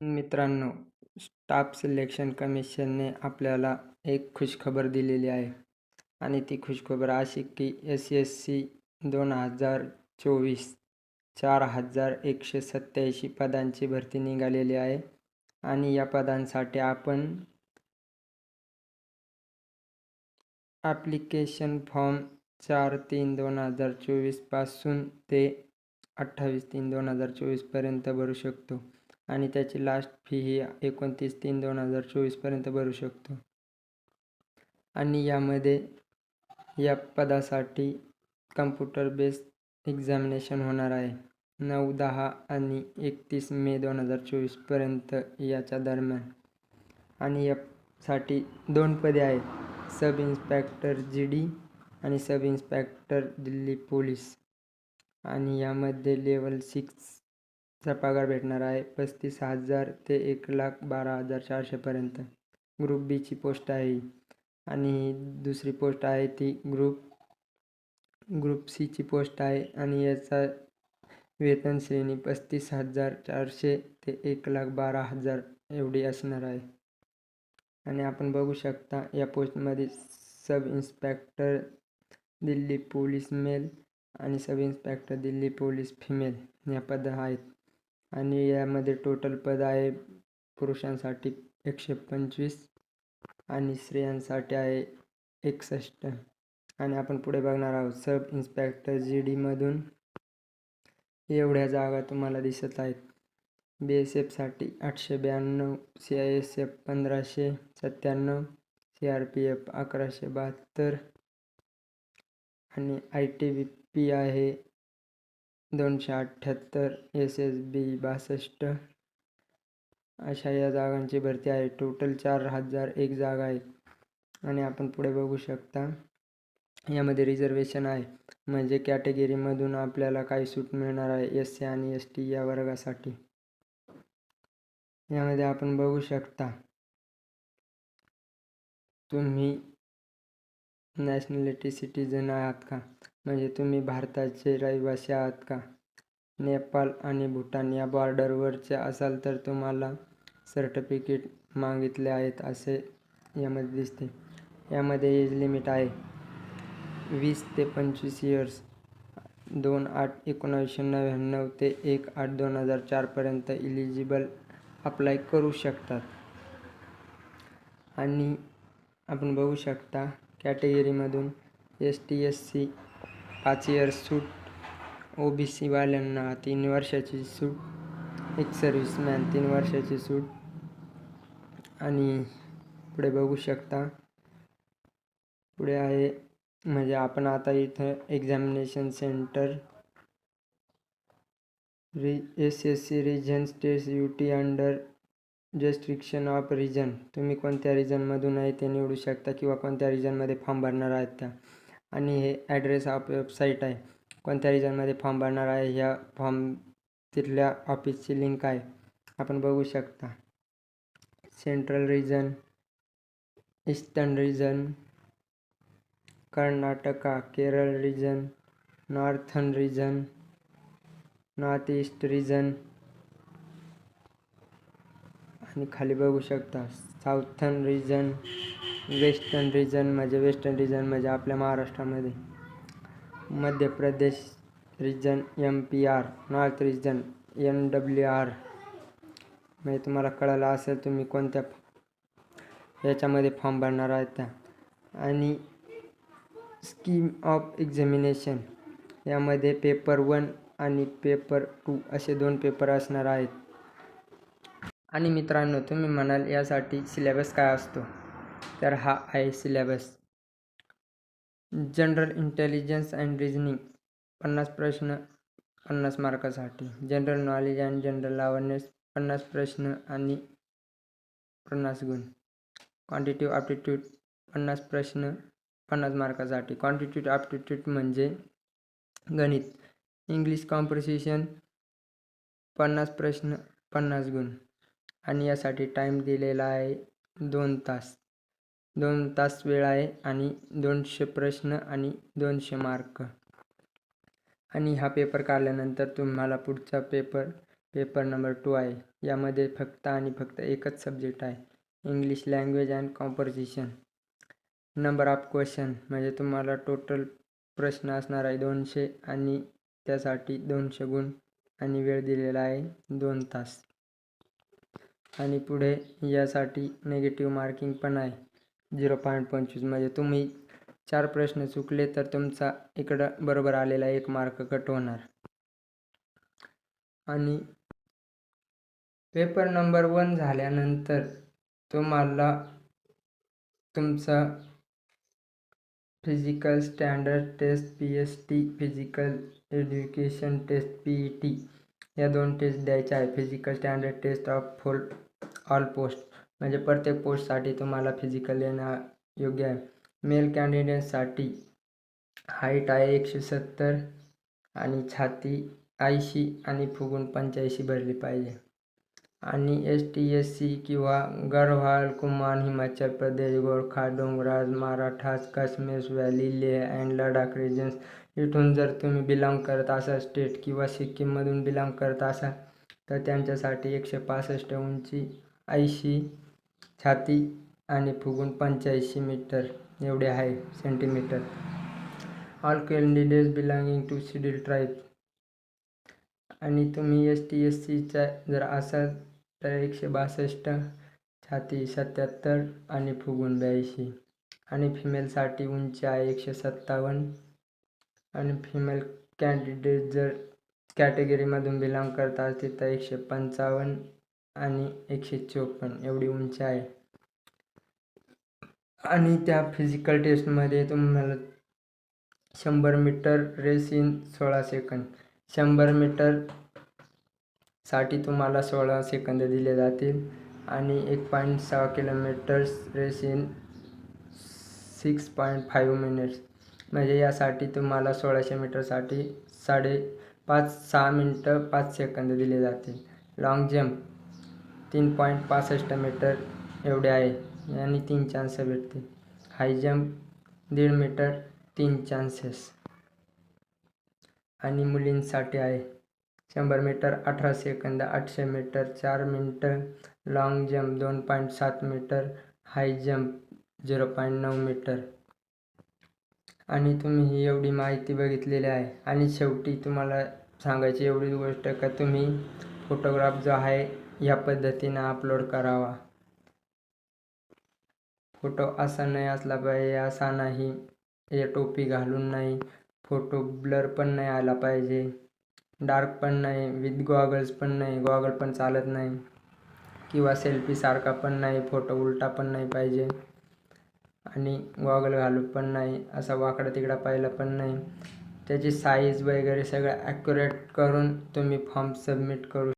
मित्रांनो staff selection कमिशनने आपल्याला एक खुशखबर दिलेली आहे. आणि ती खुशखबर अशी की एस एस सी दोन हजार चोवीस चार हजार एकशे सत्याऐंशी पदांची भरती निघालेली आहे. आणि या पदांसाठी आपण ॲप्लिकेशन फॉर्म चार तीन दोन हजार चोवीसपासून ते अठ्ठावीस तीन दोन हजार चोवीसपर्यंत भरू शकतो. आणि त्याची लास्ट फी ही एकोणतीस तीन दोन हजार चोवीसपर्यंत भरू शकतो. आणि यामध्ये या पदासाठी कम्प्युटर बेस्ड एक्झामिनेशन होणार आहे. नऊ दहा आणि एकतीस मे दोन हजार चोवीसपर्यंत याच्या दरम्यान. आणि यासाठी दोन पदे आहेत. सब इन्स्पेक्टर जी डी आणि सब इन्स्पेक्टर दिल्ली पोलीस. आणि यामध्ये लेवल सिक्स चा पगार भेटणार आहे पस्तीस हजार ते एक लाख बारा हजार चारशेपर्यंत ग्रुप बीची पोस्ट आहे आणि दुसरी पोस्ट आहे ती ग्रुप ग्रुप सीची पोस्ट आहे आणि याचा वेतन श्रेणी पस्तीस हजार चारशे ते एक लाख बारा हजार एवढी असणार आहे. आणि आपण बघू शकता या पोस्टमध्ये sub inspector Delhi police male आणि sub inspector Delhi police female या पद आहेत. आणि यामध्ये टोटल पद आहे पुरुषांसाठी एकशे पंचवीस आणि स्त्रियांसाठी आहे एकसष्ट. आणि आपण पुढे बघणार आहोत सब इन्स्पेक्टर जी डीमधून एवढ्या जागा तुम्हाला दिसत आहेत. बी एस एफसाठी आठशे ब्याण्णव सी आय एस एफ पंधराशे सत्त्याण्णव सी आर पी एफ अकराशे बहात्तर आणि आय टी बी पी आहे दोनशे अठ्ठ्याहत्तर एस एस बी बासष्ट. अशा या जागांची भरती आहे. टोटल चार हजार एक जागा आहेत. आणि आपण पुढे बघू शकता यामध्ये रिझर्वेशन आहे. म्हणजे कॅटेगरीमधून आपल्याला काही सूट मिळणार आहे एस सी आणि एस टी या वर्गासाठी. यामध्ये आपण बघू शकता तुम्ही नॅशनॅलिटी सिटीजन आहात का? म्हणजे तुम्ही भारताचे रहिवासी आहात का? नेपाळ आणि भूटान या बॉर्डरवरचे असाल तर तुम्हाला सर्टिफिकेट मागितले आहेत असे यामध्ये दिसते. यामध्ये एज लिमिट आहे. वीस ते पंचवीस इयर्स दोन आठ एकोणावीसशे नव्याण्णव ते एक आठ दोन हजार चारपर्यंत इलिजिबल अप्लाय करू शकतात. आणि आपण बघू शकता कॅटेगरीमधून एस टी एस सी पाच इयर्स सूट ओ बी सीवाल्यांना तीन वर्षाची सूट एक सर्व्हिसमॅन तीन वर्षाची सूट आणि पुढे बघू शकता पुढे आहे म्हणजे आपण आता इथं एक्झामिनेशन सेंटर रि S S C region states U T under jurisdiction of region तुम्ही कोणत्या रिजनमधून आहे ते निवडू शकता किंवा कोणत्या रिजनमध्ये फॉर्म भरणार आहेत त्या. आणि हे ॲड्रेस ऑफ वेबसाईट आहे. कोणत्या रिजनमध्ये फॉर्म भरणार आहे ह्या फॉर्म तिथल्या ऑफिसची लिंक आहे. आपण बघू शकता. Central region eastern region Karnataka Kerala region northern region north east region आणि खाली बघू शकता. Southern region. वेस्टर्न रिजन म्हणजे वेस्टर्न रिजन म्हणजे आपल्या महाराष्ट्रामध्ये. Madhya Pradesh region M P R north region N W R म्हणजे तुम्हाला कळालं असेल तुम्ही कोणत्या याच्यामध्ये फॉर्म भरणार आहात त्या. आणि स्कीम ऑफ एक्झामिनेशन यामध्ये पेपर वन आणि पेपर टू असे दोन पेपर असणार आहेत. आणि मित्रांनो तुम्ही म्हणाल यासाठी सिलेबस काय असतो? तर हा आहे syllabus general intelligence and reasoning पन्नास प्रश्न पन्नास मार्कासाठी. General knowledge and general awareness पन्नास प्रश्न आणि पन्नास गुण. क्वांटिटिव्ह ॲप्टिट्यूड पन्नास प्रश्न पन्नास मार्कासाठी. क्वांटिट्यूड ॲप्टिट्यूड म्हणजे गणित. इंग्लिश कॉम्प्रिसिशन पन्नास प्रश्न पन्नास गुण. आणि यासाठी टाईम दिलेला आहे दोन तास. दोन तास वेळ आहे आणि दोनशे प्रश्न आणि दोनशे मार्क. आणि हा पेपर काढल्यानंतर तुम्हाला पुढचा पेपर पेपर नंबर टू आहे. यामध्ये फक्त आणि फक्त एकच सब्जेक्ट आहे English language and composition. Number of question म्हणजे तुम्हाला टोटल प्रश्न असणार आहे दोनशे आणि त्यासाठी दोनशे गुण आणि वेळ दिलेला आहे दोन तास. आणि पुढे यासाठी नेगेटिव्ह मार्किंग पण आहे. झिरो पॉईंट पंचवीस म्हणजे तुम्ही चार प्रश्न चुकले तर तुमचा इकडं बरोबर आलेला एक मार्क कट होणार. आणि पेपर नंबर वन झाल्यानंतर तुम्हाला तुमचा physical standard test P S T physical education test P E T या दोन टेस्ट द्यायच्या आहे physical standard test of full all post म्हणजे प्रत्येक पोस्टसाठी तुम्हाला फिजिकल येणं योग्य आहे. मेल कॅन्डिडेटसाठी हाईट आहे एकशे सत्तर आणि छाती ऐंशी आणि फुगून पंच्याऐंशी भरली पाहिजे. आणि एस टी एस सी किंवा Garhwal Kumaon Himachal Pradesh Gorkha Dogras Marathas Kashmir valley Leh and Ladakh regions इथून जर तुम्ही बिलॉंग करत असाल स्टेट किंवा सिक्कीममधून बिलॉंग करत असाल तर त्यांच्यासाठी एकशे पासष्ट उंची ऐंशी छाती आणि फुगून पंच्याऐंशी मीटर एवढे आहे centimetre all candidates belonging to schedule tribe आणि तुम्ही एस टी एस सीचा जर असाल तर एकशे बासष्ट छाती सत्याहत्तर आणि फुगून ब्याऐंशी. आणि फिमेलसाठी उंची आहे एकशे सत्तावन्न. आणि फिमेल कॅन्डिडेट जर कॅटेगरीमधून बिलॉंग करत असतील तर एकशे पंचावन्न. आणि एकशे चोपन्न एवढी उंची आहे. आणि त्या फिजिकल टेस्टमध्ये तुम्हाला शंभर मीटर रेस इन सोळा सेकंद शंभर मीटरसाठी तुम्हाला सोळा सेकंद दिले जातील. आणि एक पॉईंट सहा kilometres race in six point five minutes म्हणजे यासाठी तुम्हाला सोळाशे मीटरसाठी साडे पाच सहा मिनटं पाच सेकंद दिले जातील. लाँग जम्प तीन पॉईंट पासष्ट मीटर एवढे आहे आणि तीन चान्स भेटते हाय जम्प दीड मीटर तीन चान्सेस. आणि मुलींसाठी आहे. शंभर मीटर अठरा सेकंद आठशे मीटर चार मिनटं लाँग जम्प दोन पॉईंट सात metre high jump zero point नऊ मीटर. आणि तुम्ही ही एवढी माहिती बघितलेली आहे. आणि शेवटी तुम्हाला सांगायची एवढी गोष्ट का तुम्ही फोटोग्राफ जो आहे या पद्धतीनं अपलोड करावा. फोटो असा नाही असला पाहिजे असा नाही. हे टोपी घालून नाही. फोटो ब्लर पण नाही आला पाहिजे. डार्क पण नाही. विथ गॉगल्स पण नाही. गॉगल पण चालत नाही. किंवा सेल्फीसारखा पण नाही. फोटो उलटा पण नाही पाहिजे. आणि गॉगल घालू पण नाही. असा वाकडा तिकडा पाहिला पण नाही. त्याची साईज वगैरे सगळं ॲक्युरेट करून तुम्ही फॉर्म सबमिट करू